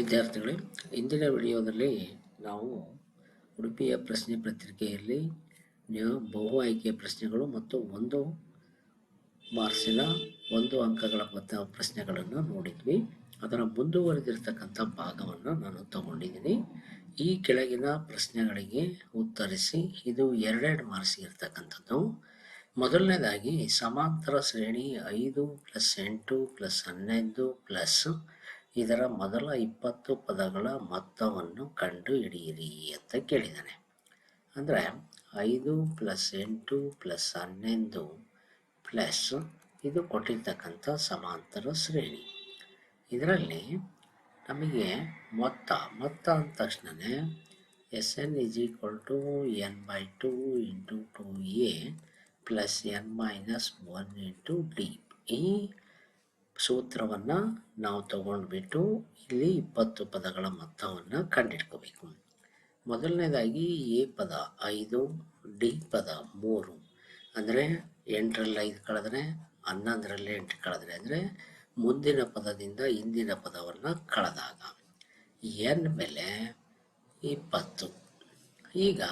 ವಿದ್ಯಾರ್ಥಿಗಳೇ, ಇಂದಿನ ವಿಡಿಯೋದಲ್ಲಿ ನಾವು ಉಡುಪಿಯ ಪ್ರಶ್ನೆ ಪತ್ರಿಕೆಯಲ್ಲಿ ಬಹು ಆಯ್ಕೆಯ ಪ್ರಶ್ನೆಗಳು ಮತ್ತು ಒಂದು ಮಾರ್ಕ್ಸಿನ ಒಂದು ಅಂಕಗಳ ಬದ್ಧ ಪ್ರಶ್ನೆಗಳನ್ನು ನೋಡಿದ್ವಿ. ಅದರ ಮುಂದುವರೆದಿರ್ತಕ್ಕಂಥ ಭಾಗವನ್ನು ನಾನು ತಗೊಂಡಿದ್ದೀನಿ. ಈ ಕೆಳಗಿನ ಪ್ರಶ್ನೆಗಳಿಗೆ ಉತ್ತರಿಸಿ, ಇದು ಎರಡೆರಡು ಮಾರ್ಕ್ಸ್ ಇರ್ತಕ್ಕಂಥದ್ದು. ಮೊದಲನೇದಾಗಿ, ಸಮಾಂತರ ಶ್ರೇಣಿ ಐದು ಪ್ಲಸ್ ಎಂಟು ಪ್ಲಸ್ ಹನ್ನೊಂದು ಪ್ಲಸ್ ಇದರ ಮೊದಲ ಇಪ್ಪತ್ತು ಪದಗಳ ಮೊತ್ತವನ್ನು ಕಂಡು ಹಿಡಿಯಿರಿ ಅಂತ ಕೇಳಿದ್ದಾನೆ ಅಂದರೆ ಐದು ಪ್ಲಸ್ ಎಂಟು ಪ್ಲಸ್ ಹನ್ನೊಂದು ಪ್ಲಸ್ ಇದು ಕೊಟ್ಟಿರ್ತಕ್ಕಂಥ ಸಮಾಂತರ ಶ್ರೇಣಿ. ಇದರಲ್ಲಿ ನಮಗೆ ಮೊತ್ತ ಮೊತ್ತ ಅಂದ ತಕ್ಷಣವೇ s n is equal to n by two into two a plus n minus one into d. ಈ ಸೂತ್ರವನ್ನು ನಾವು ತಗೊಂಡ್ಬಿಟ್ಟು ಇಲ್ಲಿ ಇಪ್ಪತ್ತು ಪದಗಳ ಮೊತ್ತವನ್ನು ಕಂಡಿಡ್ಕೋಬೇಕು ಮೊದಲನೇದಾಗಿ ಎ ಪದ, ಐದು, ಡಿ ಪದ, ಮೂರು. ಅಂದರೆ ಎಂಟರಲ್ಲಿ ಐದು ಕಳೆದ್ರೆ, ಹನ್ನೊಂದರಲ್ಲಿ ಎಂಟು ಕಳೆದ್ರೆ ಅಂದರೆ ಮುಂದಿನ ಪದದಿಂದ ಹಿಂದಿನ ಪದವನ್ನು ಕಳೆದಾಗ. ಎನ್ ಬೆಲೆ ಇಪ್ಪತ್ತು. ಈಗ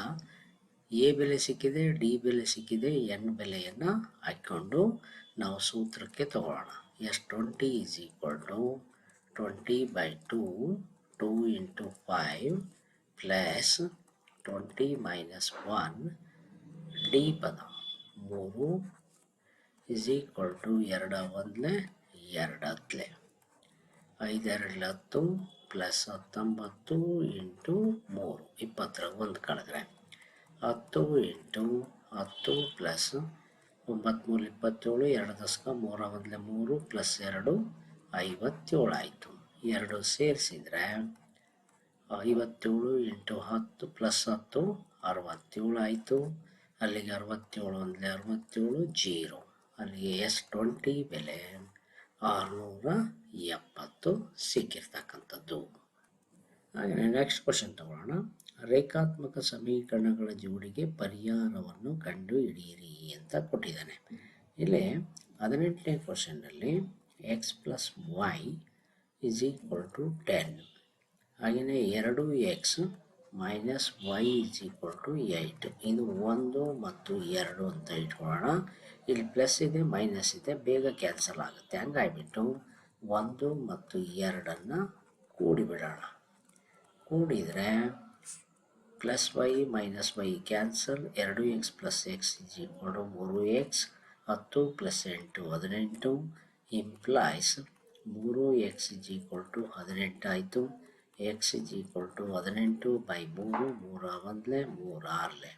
ಎ ಬೆಲೆ ಸಿಕ್ಕಿದೆ, ಡಿ ಬೆಲೆ ಸಿಕ್ಕಿದೆ, ಎನ್ ಬೆಲೆಯನ್ನು ಹಾಕ್ಕೊಂಡು ನಾವು ಸೂತ್ರಕ್ಕೆ ತಗೊಳ್ಳೋಣ. S twenty is equal to twenty by two two into five plus twenty minus one d ಪದ. ಮೂರು ಇಸ್ ಈಕ್ವಲ್ ಟು ಎರಡ ಒಂದಲೇ ಎರಡು ಹತ್ತಲೆ ಐದೆರಡು ಹತ್ತು ಪ್ಲಸ್ ಹತ್ತೊಂಬತ್ತು ಇಂಟು ಮೂರು. ಇಪ್ಪತ್ತರಾಗ ಒಂದು ಕಳೆದ್ರೆ. ಹತ್ತು ಇಂಟು ಹತ್ತು ಪ್ಲಸ್ ಒಂಬತ್ತ್ಮೂರು ಇಪ್ಪತ್ತೇಳು, ಎರಡು ದಶಕ ಮೂರ ಒಂದಲೇ ಮೂರು, ಪ್ಲಸ್ ಎರಡು, ಐವತ್ತೇಳು ಆಯಿತು. ಎರಡು ಸೇರಿಸಿದರೆ ಐವತ್ತೇಳು ಎಂಟು ಹತ್ತು ಪ್ಲಸ್ ಹತ್ತು, ಅರವತ್ತೇಳು ಆಯಿತು. ಅಲ್ಲಿಗೆ ಅರವತ್ತೇಳು ಒಂದಲೇ ಅರವತ್ತೇಳು, ಜೀರೋ. ಅಲ್ಲಿಗೆ ಎಸ್ ಟ್ವೆಂಟಿ ಬೆಲೆ ಆರುನೂರ ಎಪ್ಪತ್ತು ಸಿಕ್ಕಿರ್ತಕ್ಕಂಥದ್ದು. ನೆಕ್ಸ್ಟ್ ಕ್ವಶನ್ ತಗೊಳ್ಳೋಣ. ರೇಖಾತ್ಮಕ ಸಮೀಕರಣಗಳ ಜೋಡಿಗೆ ಪರಿಹಾರವನ್ನು ಕಂಡುಹಿಡಿಯಿರಿ ಅಂತ ಕೊಟ್ಟಿದ್ದಾನೆ. ಇಲ್ಲಿ ಹದಿನೆಂಟನೇ ಕ್ವಶನ್ನಲ್ಲಿ x plus y is equal to ten ಹಾಗೆಯೇ ಎರಡು x minus y is equal to eight ಇದು ಒಂದು ಮತ್ತು ಎರಡು ಅಂತ ಇಟ್ಕೊಳ್ಳೋಣ. ಇಲ್ಲಿ ಪ್ಲಸ್ ಇದೆ ಮೈನಸ್ ಇದೆ, ಬೇಗ ಕ್ಯಾನ್ಸಲ್ ಆಗುತ್ತೆ. ಹಂಗಾಗಿಬಿಟ್ಟು ಒಂದು ಮತ್ತು ಎರಡನ್ನು ಕೂಡಿಬಿಡೋಣ. ಕೂಡಿದರೆ plus y minus y cancel ಎರಡು x plus x is equal ಮೂರು ಎಕ್ಸ್ ಹತ್ತು ಪ್ಲಸ್ ಎಂಟು ಹದಿನೆಂಟು ಇಂಪ್ಲಾಯ್ಸ್ ಮೂರು ಎಕ್ಸ್ ಇಸ್ ಈಕ್ವಲ್ ಟು ಹದಿನೆಂಟಾಯಿತು ಎಕ್ಸ್ ಇಸ್ ಈಕ್ವಲ್ ಟು ಹದಿನೆಂಟು ಬೈ ಮೂರು, ಮೂರ ಒಂದಲೇ ಮೂರು ಆರಲೆ.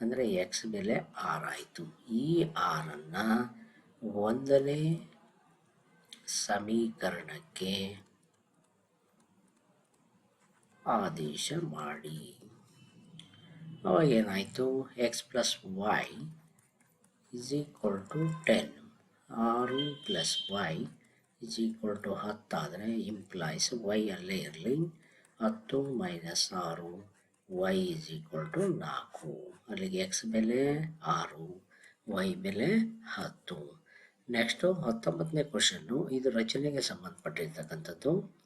ಅಂದರೆ ಎಕ್ಸ್ ಬೆಲೆ ಆರಾಯಿತು ಈ ಆರನ್ನು ಒಂದನೇ ಸಮೀಕರಣಕ್ಕೆ ಆದೇಶ ಮಾಡಿ. ಅವಾಗ ಏನಾಯಿತು x plus y is equal to ten ಆರು plus y is equal to ಹತ್ತಾದರೆ implies Y ಅಲ್ಲೇ ಇರಲಿ. ಹತ್ತು ಮೈನಸ್ ಆರು ವೈ ಇಸ್ ಈಕ್ವಲ್ ಟು ನಾಲ್ಕು. ಅಲ್ಲಿಗೆ ಎಕ್ಸ್ ಬೆಲೆ ಆರು ವೈ ಬೆಲೆ ಹತ್ತು. ನೆಕ್ಸ್ಟು ಹತ್ತೊಂಬತ್ತನೇ ಕ್ವಶನ್ನು ಇದು ರಚನೆಗೆ ಸಂಬಂಧಪಟ್ಟಿರ್ತಕ್ಕಂಥದ್ದು.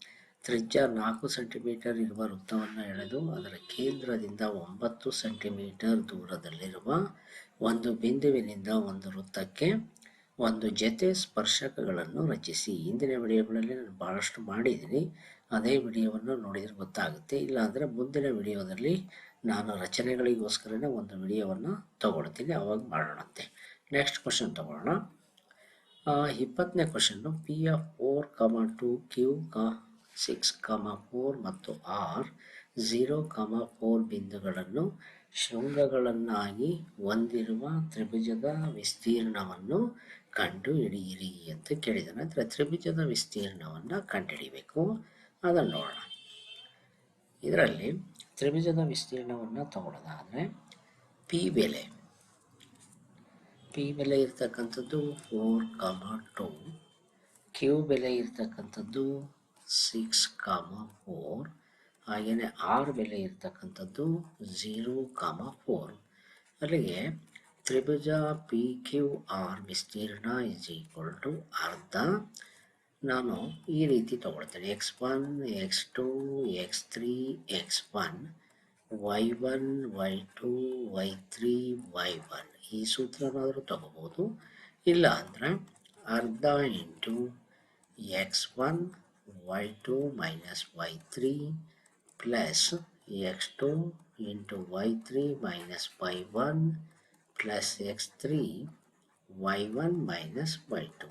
ತ್ರಿಜ್ಯ ನಾಲ್ಕು ಸೆಂಟಿಮೀಟರ್ ಇರುವ ವೃತ್ತವನ್ನು ಎಳೆದು ಅದರ ಕೇಂದ್ರದಿಂದ ಒಂಬತ್ತು ಸೆಂಟಿಮೀಟರ್ ದೂರದಲ್ಲಿರುವ ಒಂದು ಬಿಂದುವಿನಿಂದ ಒಂದು ವೃತ್ತಕ್ಕೆ ಒಂದು ಜೊತೆ ಸ್ಪರ್ಶಕಗಳನ್ನು ರಚಿಸಿ. ಇಂದಿನ ವಿಡಿಯೋಗಳಲ್ಲಿ ನಾನು ಭಾಳಷ್ಟು ಮಾಡಿದ್ದೀನಿ. ಅದೇ ವಿಡಿಯೋವನ್ನು ನೋಡಿದರೆ ಗೊತ್ತಾಗುತ್ತೆ. ಇಲ್ಲಾಂದರೆ ಮುಂದಿನ ವಿಡಿಯೋದಲ್ಲಿ ನಾನು ರಚನೆಗಳಿಗೋಸ್ಕರನೇ ಒಂದು ವಿಡಿಯೋವನ್ನು ತಗೊಳ್ತೀನಿ. ಅವಾಗ ಮಾಡೋಣಂತೆ. ನೆಕ್ಸ್ಟ್ ಕ್ವಶನ್ ತಗೊಳ್ಳೋಣ. ಇಪ್ಪತ್ತನೇ question p f four comma two q ಕ ಸಿಕ್ಸ್ ಕಮ ಫೋರ್ ಮತ್ತು ಆರ್ ಝೀರೋ ಕಮ ಫೋರ್ ಬಿಂದುಗಳನ್ನು ಶೃಂಗಗಳನ್ನಾಗಿ ಹೊಂದಿರುವ ತ್ರಿಭುಜದ ವಿಸ್ತೀರ್ಣವನ್ನು ಕಂಡು ಹಿಡಿಯಿರಿ ಅಂತ ಕೇಳಿದ ನಂತರ ತ್ರಿಭುಜದ ವಿಸ್ತೀರ್ಣವನ್ನು ಕಂಡುಹಿಡಿಬೇಕು. ಅದನ್ನು ನೋಡೋಣ. ಇದರಲ್ಲಿ ತ್ರಿಭುಜದ ವಿಸ್ತೀರ್ಣವನ್ನು ತಗೊಳ್ಳೋದಾದರೆ ಪಿ ಬೆಲೆ. ಪಿ ಬೆಲೆ ಇರ್ತಕ್ಕಂಥದ್ದು ಫೋರ್ ಕಮ ಟು ಕ್ಯೂ ಬೆಲೆ ಇರ್ತಕ್ಕಂಥದ್ದು ಸಿಕ್ಸ್ ಕಾಮ ಫೋರ್ ಹಾಗೆಯೇ ಆರ್ ಬೆಲೆ ಇರ್ತಕ್ಕಂಥದ್ದು ಝೀರೋ ಕಾಮ ಫೋರ್ ಅಲ್ಲಿಗೆ ತ್ರಿಭುಜ ಪಿ ಕ್ಯೂ ಆರ್ ವಿಸ್ತೀರ್ಣ ಇಸ್ ಈಕ್ವಲ್ ಟು ಅರ್ಧ. ನಾನು ಈ ರೀತಿ ತಗೊಳ್ತೇನೆ. X one x two x three x one y one y two y three y one ಈ ಸೂತ್ರನಾದರೂ ತಗೋಬೋದು. ಇಲ್ಲ ಅಂದರೆ ಅರ್ಧ into x one y two minus y three plus x two into y three minus y one plus x three y one minus y two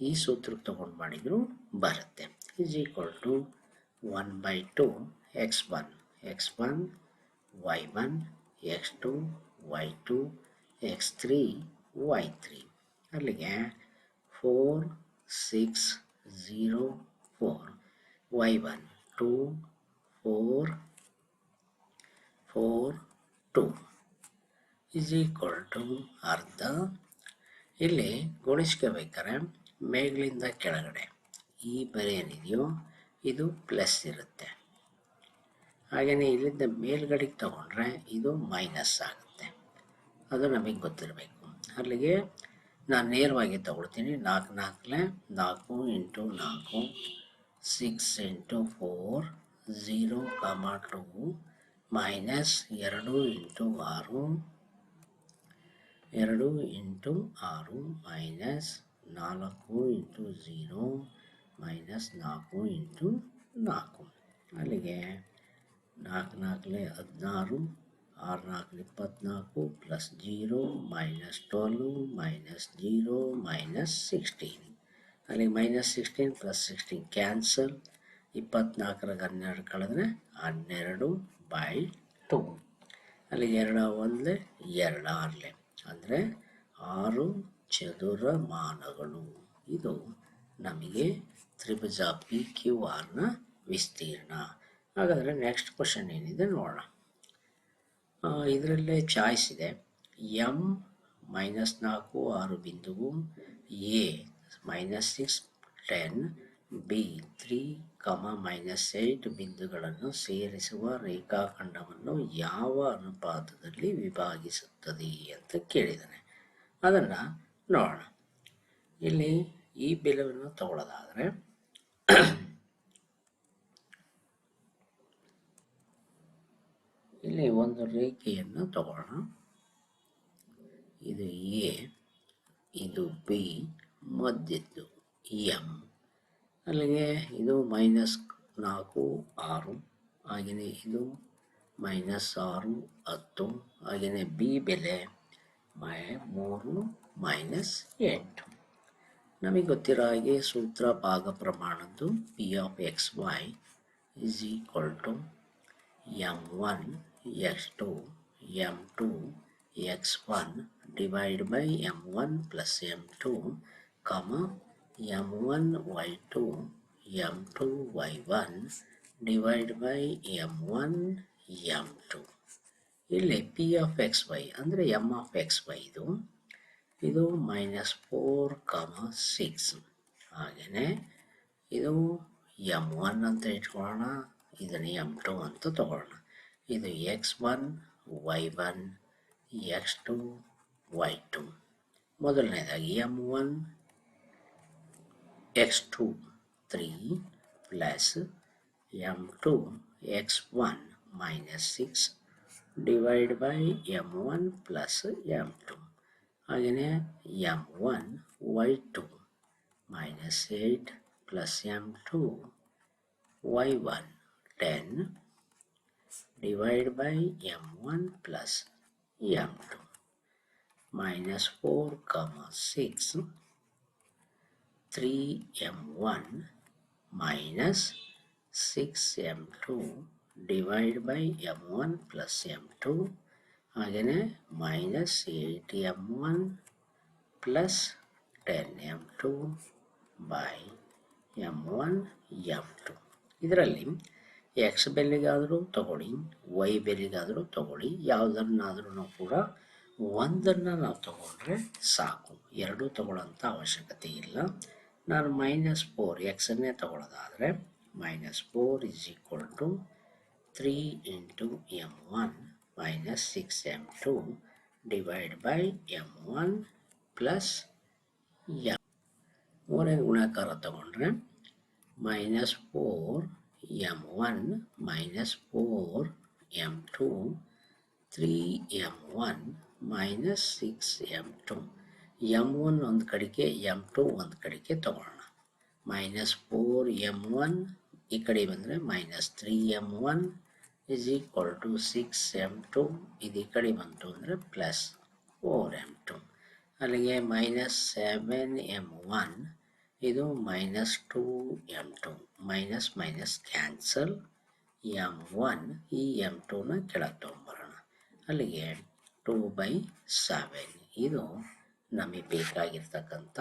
ಈ ಸೂತ್ರಕ್ಕೆ ತೊಗೊಂಡು ಮಾಡಿದರೂ ಬರುತ್ತೆ. Is equal to one by two x one x one y one x two y two x three y three ಅಲ್ಲಿಗೆ four six zero four y one two four four two is equal to ಅರ್ಧ. ಇಲ್ಲಿ ಗುಣಿಸ್ಕೋಬೇಕಾರೆ ಮೇಗ್ಲಿಂದ ಕೆಳಗಡೆ. ಈ ಬರೆ ಏನಿದೆಯೋ ಇದು plus ಇರುತ್ತೆ. ಹಾಗೆಯೇ ಇಲ್ಲಿಂದ ಮೇಲ್ಗಡೆಗೆ ತಗೊಂಡ್ರೆ ಇದು ಮೈನಸ್ ಆಗುತ್ತೆ. ಅದು ನಮಗೆ ಗೊತ್ತಿರಬೇಕು. ಅಲ್ಲಿಗೆ ನಾನು ನೇರವಾಗಿ ತಗೊಳ್ತೀನಿ. ನಾಲ್ಕು ನಾಲ್ಕಲೆ ನಾಲ್ಕು ಇಂಟು ನಾಲ್ಕು. Six into four zero comma two minus ಎರಡು ಇಂಟು ಆರು ಎರಡು ಇಂಟು ಆರು ಮೈನಸ್ ನಾಲ್ಕು ಇಂಟು ಝೀರೋ ಮೈನಸ್ ನಾಲ್ಕು ಇಂಟು ನಾಲ್ಕು ಅಲ್ಲಿಗೆ ನಾಲ್ಕು ನಾಲ್ಕಲೆ ಹದಿನಾರು ಆರು ನಾಲ್ಕು ಇಪ್ಪತ್ನಾಲ್ಕು plus zero minus twelve minus zero minus sixteen ಅಲ್ಲಿಗೆ minus sixteen plus sixteen cancel ಇಪ್ಪತ್ನಾಲ್ಕರಾಗ ಹನ್ನೆರಡು ಕಳೆದ್ರೆ ಹನ್ನೆರಡು ಬೈ ಟು ಅಲ್ಲಿಗೆ ಎರಡ ಒಂದೇ ಎರಡು ಆರ್ಲೆ. ಅಂದರೆ ಆರು ಚದುರಮಾನಗಳು ಇದು ನಮಗೆ ತ್ರಿಭುಜ ಪಿ ಕ್ಯೂ ಆರ್ನ ವಿಸ್ತೀರ್ಣ. ಹಾಗಾದರೆ ನೆಕ್ಸ್ಟ್ ಕ್ವಶನ್ ಏನಿದೆ ನೋಡೋಣ. ಇದರಲ್ಲೇ ಚಾಯ್ಸ್ ಇದೆ. ಎಂ ಮೈನಸ್ ನಾಲ್ಕು ಆರು ಬಿಂದುವು a minus six ten b three comma minus eight ಬಿಂದುಗಳನ್ನು ಸೇರಿಸುವ ರೇಖಾಖಂಡವನ್ನು ಯಾವ ಅನುಪಾತದಲ್ಲಿ ವಿಭಾಗಿಸುತ್ತದೆ ಅಂತ ಕೇಳಿದ್ದಾನೆ ಅದನ್ನು ನೋಡೋಣ. ಇಲ್ಲಿ ಈ ಬೆಲೆಯನ್ನು ತಗೊಳ್ಳೋದಾದರೆ ಇಲ್ಲಿ ಒಂದು ರೇಖೆಯನ್ನು ತಗೊಳ್ಳೋಣ. ಇದು ಎ, ಇದು ಬಿ ಮಧ್ಯದ್ದು ಎಂ ಅಲ್ಲಿಗೆ ಇದು ಮೈನಸ್ ನಾಲ್ಕು ಆರು, ಹಾಗೆಯೇ ಇದು ಮೈನಸ್ ಆರು ಹತ್ತು, ಹಾಗೆಯೇ ಬಿ ಬೆಲೆ ಮೈ ಮೂರು ಮೈನಸ್ ಎಂಟು. ನಮಗೆ ಗೊತ್ತಿರೋ ಹಾಗೆ ಸೂತ್ರ ಭಾಗ ಪ್ರಮಾಣದ್ದು p of x y is equal to m one x two m two x one divide by m one plus m two two y one divide by m one m two. ಇಲ್ಲಿ P of x y ಅಂದರೆ m of x y ಇದು. ಇದು minus four ಕಮ six. ಹಾಗೆಯೇ ಇದು M one ಅಂತ ಇಟ್ಕೊಳ್ಳೋಣ, ಇದನ್ನು ಎಂ ಟು ಅಂತ ತಗೊಳ್ಳೋಣ. ಇದು x one, y one, x two, y two. ಮೊದಲನೇದಾಗಿ m one x2 3 plus m2 x1 minus 6 divided by m1 plus m2 again m1 y2 minus 8 plus m2 y1 10 divided by m1 plus m2 minus 4 comma 6 3m1 minus 6m2 divided by m1 plus m2 ಹಾಗೆಯೇ minus eight m one plus ten m two by m one m two ಇದರಲ್ಲಿ x ಬೆಲೆಗಾದರೂ ತಗೊಳ್ಳಿ y ಬೆಲೆಗಾದರೂ ತಗೊಳ್ಳಿ ಯಾವುದನ್ನಾದ್ರೂ ಕೂಡ ಒಂದನ್ನು ನಾವು ತಗೊಂಡ್ರೆ ಸಾಕು. ಎರಡೂ ತಗೊಳ್ಳೋಂಥ ಅವಶ್ಯಕತೆ ಇಲ್ಲ. ನಾನು ಮೈನಸ್ ಫೋರ್ ಎಕ್ಸನ್ನೇ ತಗೊಳ್ಳೋದಾದರೆ minus four is equal to three into m one minus six m two divide by m one plus m ಮೂರನೇ ಗುಣಾಕಾರ ತಗೊಂಡ್ರೆ minus four m one minus four m two three m one minus six m two m one ಒಂದು ಕಡೆಗೆ M to ಒಂದು ಕಡೆಗೆ ತಗೊಳ್ಳೋಣ. Minus four M one ಈ ಕಡೆ ಬಂದರೆ minus three m one is equal to six m two ಇದು ಈ ಕಡೆ ಬಂತು ಅಂದರೆ ಪ್ಲಸ್ ಫೋರ್ ಎಂ ಟು ಅಲ್ಲಿಗೆ ಮೈನಸ್ ಸೆವೆನ್ ಎಂ ಒನ್ ಇದು minus two m two minus minus cancel m one ಈ ಎಂ ಟೂನ ಕೆಳಗೆ ತೊಗೊಂಬರೋಣ ಅಲ್ಲಿಗೆ ಟೂ ಬೈ ಸೆವೆನ್ ಇದು ನಮಗೆ ಬೇಕಾಗಿರ್ತಕ್ಕಂಥ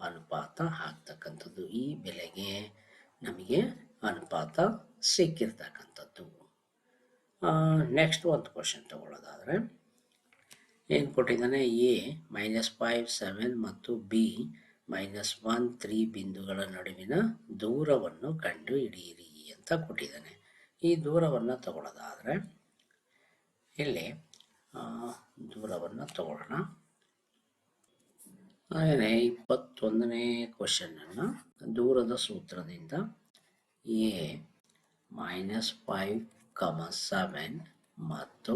ಅನುಪಾತ ಆಗ್ತಕ್ಕಂಥದ್ದು. ಈ ಬೆಲೆಗೆ ನಮಗೆ ಅನುಪಾತ ಸಿಕ್ಕಿರ್ತಕ್ಕಂಥದ್ದು. ನೆಕ್ಸ್ಟ್ ಒಂದು ಕ್ವಶನ್ ತಗೊಳ್ಳೋದಾದರೆ, ಏನು ಕೊಟ್ಟಿದ್ದಾನೆ? ಎ ಮೈನಸ್ ಫೈವ್ ಸೆವೆನ್ ಮತ್ತು ಬಿ ಮೈನಸ್ ಒನ್ ತ್ರೀ ಬಿಂದುಗಳ ನಡುವಿನ ದೂರವನ್ನು ಕಂಡು ಹಿಡಿಯಿರಿ ಅಂತ ಕೊಟ್ಟಿದ್ದಾನೆ. ಈ ದೂರವನ್ನು ತಗೊಳ್ಳೋದಾದರೆ, ಇಲ್ಲಿ ದೂರವನ್ನು ತಗೊಳ್ಳೋಣ. ಹಾಗೆಯೇ ಇಪ್ಪತ್ತೊಂದನೇ ಕ್ವಶನನ್ನು ದೂರದ ಸೂತ್ರದಿಂದ a minus five comma seven ಮತ್ತು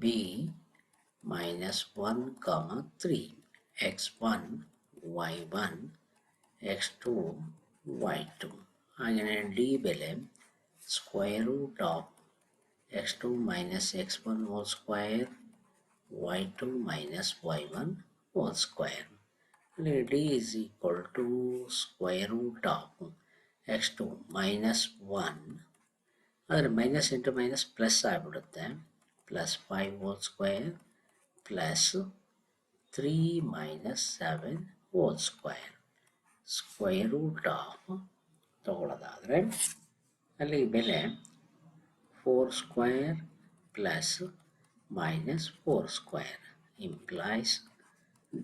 b minus one comma three x one y one x two y two ಹಾಗೆಯೇ ಡಿ ಬೆಲೆ square root of x two minus x one whole square y two minus y one whole square ಅಲ್ಲಿ d is equal to square root of x two minus one ಆದರೆ minus into minus plus ಆಗಿಬಿಡುತ್ತೆ plus five whole square plus three minus seven whole square square root of ತಗೊಳ್ಳೋದಾದರೆ ಅಲ್ಲಿ ಬೆಲೆ four square plus minus four square implies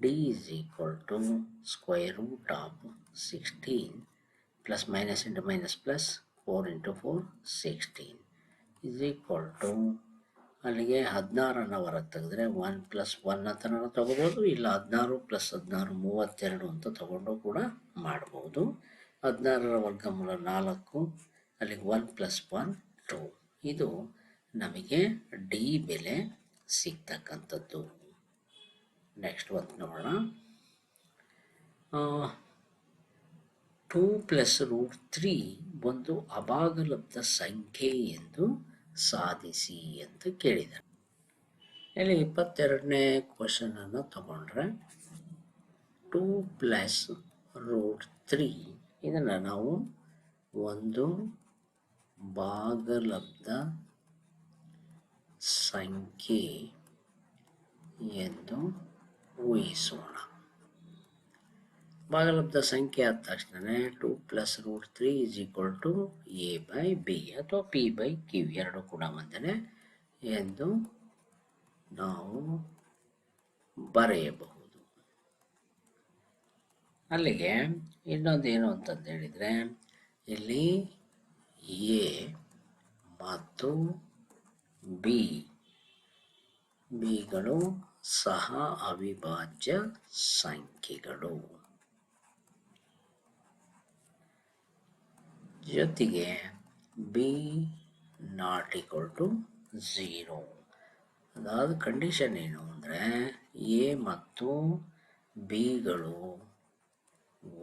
d is equal to square root of 16 plus minus into minus plus 4 into 4 16 is equal to ಅಲ್ಲಿಗೆ ಹದಿನಾರನ್ನು ಹೊರಗೆ ತೆಗೆದ್ರೆ one plus one ಅಂತ ತೊಗೋಬೋದು ತಗೋಬೋದು, ಇಲ್ಲ ಹದಿನಾರು ಪ್ಲಸ್ ಹದಿನಾರು ಮೂವತ್ತೆರಡು ಅಂತ ತಗೊಂಡು ಕೂಡ ಮಾಡ್ಬೋದು. ಹದಿನಾರರ ವರ್ಗಮೂಲ ನಾಲ್ಕು, ಅಲ್ಲಿಗೆ ಒನ್ ಪ್ಲಸ್ ಒನ್ ಟು ಇದು ನಮಗೆ ಡಿ ಬೆಲೆ ಸಿಗ್ತಕ್ಕಂಥದ್ದು. ನೆಕ್ಸ್ಟ್ ಒಂದು ನೋಡೋಣ. ಟೂ ಪ್ಲಸ್ ರೂಟ್ ತ್ರೀ ಒಂದು ಅಭಾಗಲಬ್ಧ ಸಂಖ್ಯೆ ಎಂದು ಸಾಧಿಸಿ ಅಂತ ಕೇಳಿದ್ದಾರೆ ಇಲ್ಲಿ ಇಪ್ಪತ್ತೆರಡನೇ ಕ್ವಶನನ್ನು ತಗೊಂಡ್ರೆ ಟೂ ಪ್ಲಸ್ ರೂಟ್ ತ್ರೀ ಇದನ್ನು ನಾವು ಒಂದು ಭಾಗಲಬ್ಧ ಸಂಖ್ಯೆ ಎಂದು ಊಹಿಸೋಣ. ಭಾಗಲಬ್ಧ ಸಂಖ್ಯೆ ಆದ ತಕ್ಷಣ two plus root three is equal to a by b ಅಥವಾ ಪಿ ಬೈ ಕ್ಯೂ ಎರಡು ಕೂಡ ಒಂದೇ ಎಂದು ನಾವು ಬರೆಯಬಹುದು. ಅಲ್ಲಿಗೆ ಇನ್ನೊಂದೇನು ಅಂತಂದು ಹೇಳಿದರೆ ಇಲ್ಲಿ ಎ ಮತ್ತು ಬಿ ಬಿಗಳು ಸಹ ಅವಿಭಾಜ್ಯ ಸಂಖ್ಯೆಗಳು. ಜೊತೆಗೆ b not equal to zero ಅದಾದ ಕಂಡೀಷನ್ ಏನು ಅಂದರೆ ಎ ಮತ್ತು ಬಿಗಳು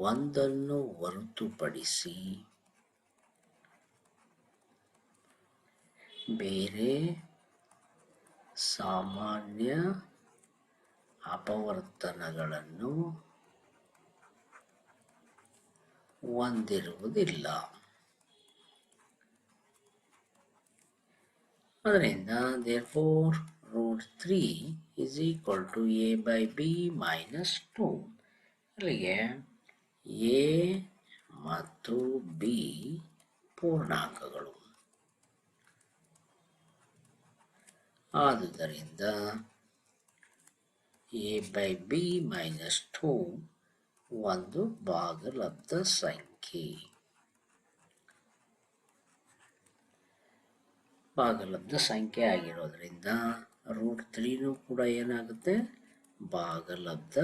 ಒಂದನ್ನು ಹೊರತುಪಡಿಸಿ ಬೇರೆ ಸಾಮಾನ್ಯ ಅಪವರ್ತನಗಳನ್ನು ಹೊಂದಿರುವುದಿಲ್ಲ. ಅದರಿಂದ therefore root three is equal to a by b minus two ಅಲ್ಲಿಗೆ ಎ ಮತ್ತು ಬಿ ಪೂರ್ಣಾಂಕಗಳು. ಆದುದರಿಂದ a by b minus two ಒಂದು ಭಾಗಲಬ್ಧ ಸಂಖ್ಯೆ. ಭಾಗಲಬ್ಧ ಸಂಖ್ಯೆ ಆಗಿರೋದ್ರಿಂದ ರೂಟ್ ತ್ರೀನೂ ಕೂಡ ಏನಾಗುತ್ತೆ? ಭಾಗಲಬ್ಧ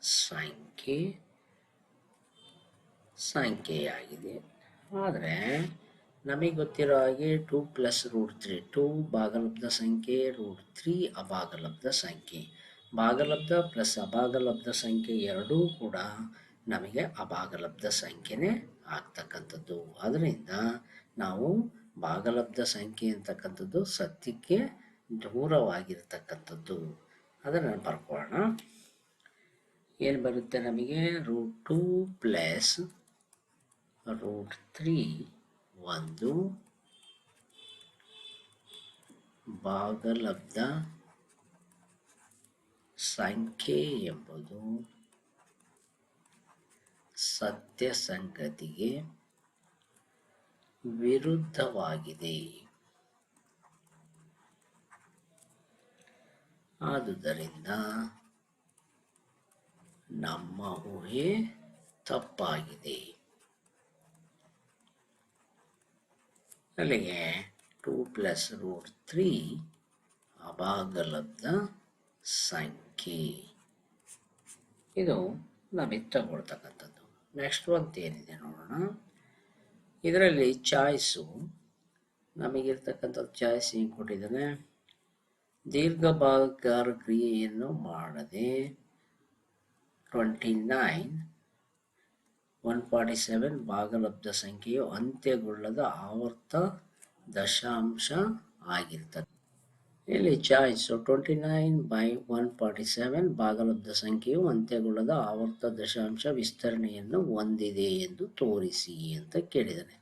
ಸಂಖ್ಯೆ. ಸಂಖ್ಯೆಯಾಗಿದೆ. ಆದರೆ ನಮಗೆ ಗೊತ್ತಿರೋ ಹಾಗೆ two plus root three two ಭಾಗಲಬ್ಧ ಸಂಖ್ಯೆ ರೂಟ್ ತ್ರೀ ಅಭಾಗಲಬ್ಧ ಸಂಖ್ಯೆ. ಭಾಗಲಬ್ಧ ಪ್ಲಸ್ ಅಭಾಗಲಬ್ಧ ಸಂಖ್ಯೆ ಎರಡೂ ಕೂಡ ನಮಗೆ ಅಭಾಗಲಬ್ಧ ಸಂಖ್ಯೆನೇ ಆಗ್ತಕ್ಕಂಥದ್ದು. ಅದರಿಂದ ನಾವು ಭಾಗಲಬ್ಧ ಸಂಖ್ಯೆ ಅಂತಕ್ಕಂಥದ್ದು ಸತ್ಯಕ್ಕೆ ದೂರವಾಗಿರ್ತಕ್ಕಂಥದ್ದು. ಅದನ್ನು ಬರ್ಕೊಳ್ಳೋಣ ಏನು ಬರುತ್ತೆ ನಮಗೆ? Root two plus root three ಒಂದು ಭಾಗಲಬ್ಧ ಸಂಖ್ಯೆ ಎಂಬುದು ಸತ್ಯ ಸಂಗತಿಗೆ ವಿರುದ್ಧವಾಗಿದೆ. ಆದುದರಿಂದ ನಮ್ಮ ಊಹೆ ತಪ್ಪಾಗಿದೆ. ಅಲ್ಲಿಗೆ ಟೂ ಪ್ಲಸ್ ರೂಟ್ ತ್ರೀ ಅಭಾಗಲಬ್ಧ ಸಂಖ್ಯೆ. ಇದು ನಾವಿತ್ತು ತಗೊಳ್ತಕ್ಕಂಥದ್ದು. ನೆಕ್ಸ್ಟ್ ಒಂದು ಏನಿದೆ ನೋಡೋಣ. ಇದರಲ್ಲಿ ಚಾಯ್ಸು, ನಮಗಿರ್ತಕ್ಕಂಥದ್ದು ಚಾಯ್ಸ್ ಏನು ಕೊಟ್ಟಿದ್ದಾನೆ. ದೀರ್ಘ ಕ್ರಿಯೆಯನ್ನು ಮಾಡದೆ twenty nine one forty seven ಭಾಗಲಬ್ಧ ಸಂಖ್ಯೆಯು ಅಂತ್ಯಗೊಳ್ಳದ ಆವರ್ತ ದಶಾಂಶ ಆಗಿರ್ತದೆ. ಇಲ್ಲಿ choice twenty nine by one forty seven ಭಾಗಲಬ್ಧ ಸಂಖ್ಯೆಯು ಅಂತ್ಯಗೊಳ್ಳದ ಆವರ್ತ ದಶಾಂಶ ವಿಸ್ತರಣೆಯನ್ನು ಹೊಂದಿದೆ ಎಂದು ತೋರಿಸಿ ಅಂತ ಕೇಳಿದ್ದಾನೆ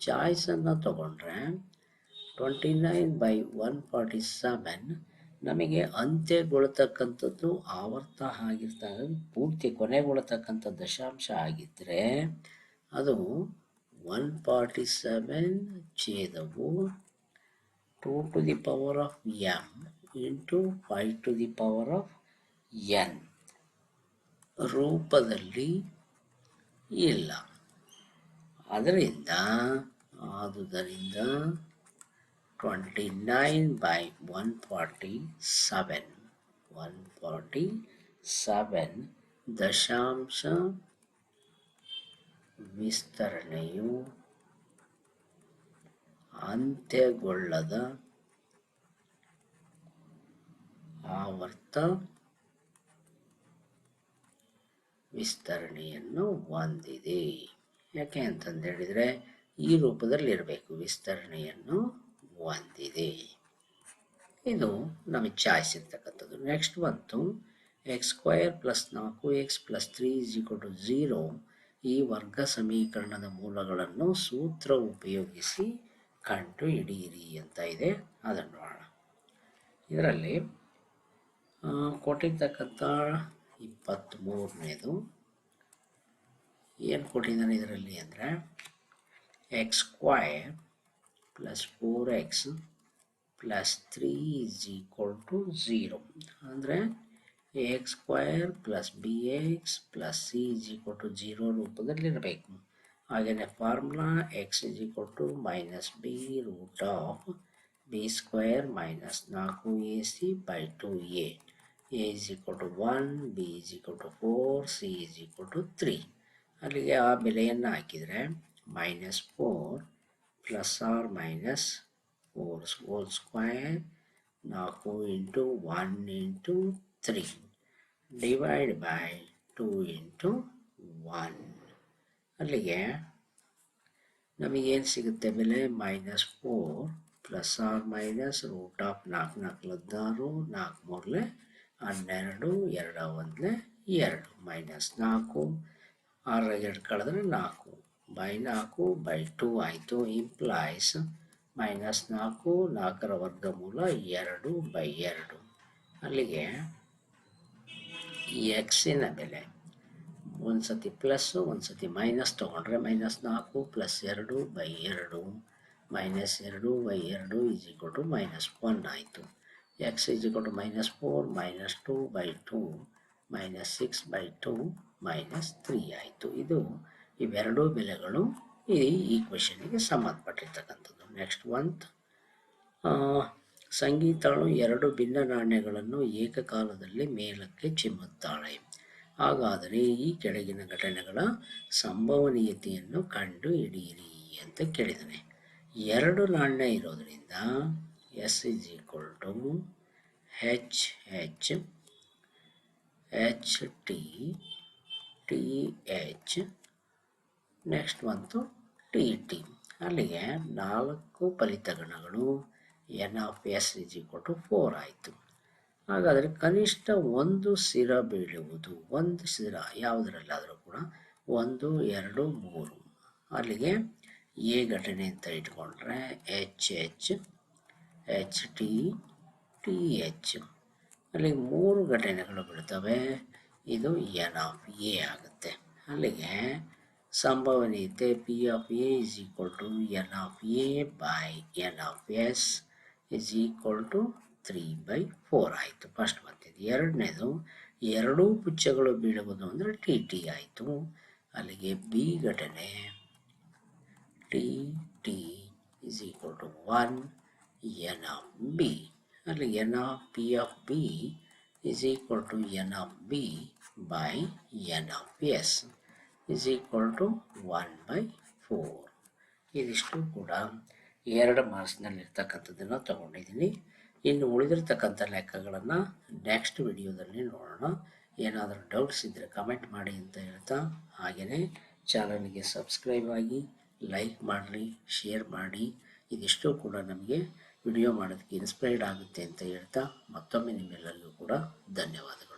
ಚಾಯ್ಸನ್ನು ತಗೊಂಡ್ರೆ twenty nine by one forty seven ನಮಗೆ ಅಂತ್ಯಗೊಳ್ತಕ್ಕಂಥದ್ದು ಆವರ್ತ ಆಗಿರ್ತಾರೆ ಪೂರ್ತಿ ಕೊನೆಗೊಳ್ತಕ್ಕಂಥ ದಶಾಂಶ ಆಗಿದ್ದರೆ ಅದು one forty seven ಛೇದವು two to the power of m into five to the power of n ರೂಪದಲ್ಲಿ ಇಲ್ಲ. ಅದರಿಂದ, ಆದುದರಿಂದ twenty nine by one forty seven one forty seven ದಶಾಂಶ ವಿಸ್ತರಣೆಯು ಅಂತ್ಯಗೊಳ್ಳದ ಆವರ್ತ ವಿಸ್ತರಣೆಯನ್ನು ಹೊಂದಿದೆ. ಯಾಕೆ ಅಂತಂದು ಹೇಳಿದರೆ, ಈ ರೂಪದಲ್ಲಿ ಇರಬೇಕು ವಿಸ್ತರಣೆಯನ್ನು ಹೊಂದಿದೆ. ಇದು ನಮಗೆ ಚಾಯ್ಸ್ ಇರ್ತಕ್ಕಂಥದ್ದು ನೆಕ್ಸ್ಟ್ ಬಂತು. ಎಕ್ಸ್ ಸ್ಕ್ವಯರ್ ಪ್ಲಸ್ ನಾಲ್ಕು x plus three is equal to zero ಈ ವರ್ಗ ಸಮೀಕರಣದ ಮೂಲಗಳನ್ನು ಸೂತ್ರ ಉಪಯೋಗಿಸಿ ಕಂಡು ಹಿಡಿಯಿರಿ ಅಂತ ಇದೆ. ಅದನ್ನು ನೋಡೋಣ. ಇದರಲ್ಲಿ ಕೊಟ್ಟಿರ್ತಕ್ಕಂಥ ಇಪ್ಪತ್ತ್ಮೂರನೇದು ಏನು ಕೊಟ್ಟಿದ್ದಾನೆ ಇದರಲ್ಲಿ ಅಂದರೆ x square plus four x plus three is equal to zero ಅಂದರೆ x square plus b x plus c is equal to zero ರೂಪದಲ್ಲಿರಬೇಕು. ಹಾಗೆಯೇ formula x is equal to minus b root of b square minus ನಾಲ್ಕು a c by two a a is equal to one b is equal to four c is equal to three ಅಲ್ಲಿಗೆ ಆ ಬೆಲೆಯನ್ನು ಹಾಕಿದರೆ minus four plus or minus four whole square ನಾಲ್ಕು into one into three divide by two into one ಅಲ್ಲಿಗೆ ನಮಗೇನು ಸಿಗುತ್ತೆ ಬೆಲೆ minus four plus or minus root of ನಾಲ್ಕು ನಾಲ್ಕು ಹದಿನಾರು, ನಾಲ್ಕು ಮೂರಲೆ ಹನ್ನೆರಡು, ಎರಡು ಒಂದಲೆ ಎರಡು ಮೈನಸ್ ನಾಲ್ಕು. ಆರ ಎರಡು ಕಳೆದ್ರೆ ನಾಲ್ಕು ಬೈ ನಾಲ್ಕು ಬೈ ಟೂ ಆಯಿತು. ಇಂಪ್ಲಾಯ್ಸ್ ಮೈನಸ್ ನಾಲ್ಕು, ನಾಲ್ಕರ ವರ್ಗಮೂಲ ಎರಡು ಬೈ ಎರಡು. ಅಲ್ಲಿಗೆ ಎಕ್ಸಿನ ಬೆಲೆ ಒಂದು ಸತಿ ಪ್ಲಸ್ಸು ಒಂದು ಸತಿ ಮೈನಸ್ ತೊಗೊಂಡ್ರೆ ಮೈನಸ್ ನಾಲ್ಕು ಪ್ಲಸ್ ಎರಡು ಬೈ ಎರಡು ಮೈನಸ್ ಎರಡು ಬೈ ಎರಡು is equal to minus one ಆಯಿತು. X is equal to minus four minus two by two minus six by two minus three ಆಯಿತು. ಇದು ಇವೆರಡೂ ಬೆಲೆಗಳು ಈ ಈಕ್ವೇಷನ್ಗೆ ಸಂಬಂಧಪಟ್ಟಿರ್ತಕ್ಕಂಥದ್ದು. ನೆಕ್ಸ್ಟ್ ಒಂದು ಸಂಗೀತಳು ಎರಡು ಭಿನ್ನ ನಾಣ್ಯಗಳನ್ನು ಏಕಕಾಲದಲ್ಲಿ ಮೇಲಕ್ಕೆ ಚಿಮ್ಮುತ್ತಾಳೆ. ಹಾಗಾದರೆ ಈ ಕೆಳಗಿನ ಘಟನೆಗಳ ಸಂಭವನೀಯತೆಯನ್ನು ಕಂಡು ಹಿಡಿಯಿರಿ ಅಂತ ಕೇಳಿದ್ದಾನೆ ಎರಡು ನಾಣ್ಯ ಇರೋದರಿಂದ s is equal to h h h t t h next ಬಂತು ಟಿ ಟಿ ಅಲ್ಲಿಗೆ ನಾಲ್ಕು ಫಲಿತಗಣಗಳು n of s is equal to four ಆಯಿತು. ಹಾಗಾದರೆ ಕನಿಷ್ಠ ಒಂದು ಸಿರ ಬೀಳುವುದು, ಒಂದು ಸಿರ ಯಾವುದರಲ್ಲಾದರೂ ಕೂಡ ಒಂದು, ಎರಡು, ಮೂರು. ಅಲ್ಲಿಗೆ ಎ ಘಟನೆ ಅಂತ ಇಟ್ಕೊಂಡ್ರೆ h h h, t t, h. ಅಲ್ಲಿ ಮೂರು ಘಟನೆಗಳು ಬೀಳ್ತವೆ. ಇದು ಎನ್ ಆಫ್ ಎ ಆಗುತ್ತೆ. ಅಲ್ಲಿಗೆ ಸಂಭವನೀಯತೆ p of a is equal to n of a by n of s is equal to three by four ಆಯಿತು. ಫಸ್ಟ್ ಬಂದಿದ್ದು ಎರಡನೇದು. ಎರಡೂ ಪುಚ್ಚಗಳು ಬೀಳುವುದು ಅಂದರೆ ಟಿ ಟಿ ಆಯಿತು. ಅಲ್ಲಿಗೆ ಬಿ ಘಟನೆ. T t is equal to one n of b ಅಲ್ಲಿ n of p of b is equal to n of b by n of s is equal to one by four ಇದಿಷ್ಟು ಕೂಡ ಎರಡು ಮಾರ್ಕ್ಸ್ನಲ್ಲಿರ್ತಕ್ಕಂಥದ್ದನ್ನು ತಗೊಂಡಿದ್ದೀನಿ. ಇನ್ನು ಉಳಿದಿರ್ತಕ್ಕಂಥ ಲೆಕ್ಕಗಳನ್ನು next ವಿಡಿಯೋದಲ್ಲಿ ನೋಡೋಣ. ಏನಾದರೂ doubts ಇದ್ದರೆ ಕಮೆಂಟ್ ಮಾಡಿ ಅಂತ ಹೇಳ್ತಾ ಹಾಗೆಯೇ ಚಾನಲ್ಗೆ ಸಬ್ಸ್ಕ್ರೈಬ್ ಆಗಿ ಲೈಕ್ ಮಾಡಲಿ ಶೇರ್ ಮಾಡಿ. ಇದಿಷ್ಟು ಕೂಡ ನಮಗೆ ವಿಡಿಯೋ ಮಾಡೋದಕ್ಕೆ ಇನ್ಸ್ಪೈರ್ಡ್ ಆಗುತ್ತೆ ಅಂತ ಹೇಳ್ತಾ ಮತ್ತೊಮ್ಮೆ ನಿಮ್ಮೆಲ್ಲರಿಗೂ ಕೂಡ ಧನ್ಯವಾದಗಳು.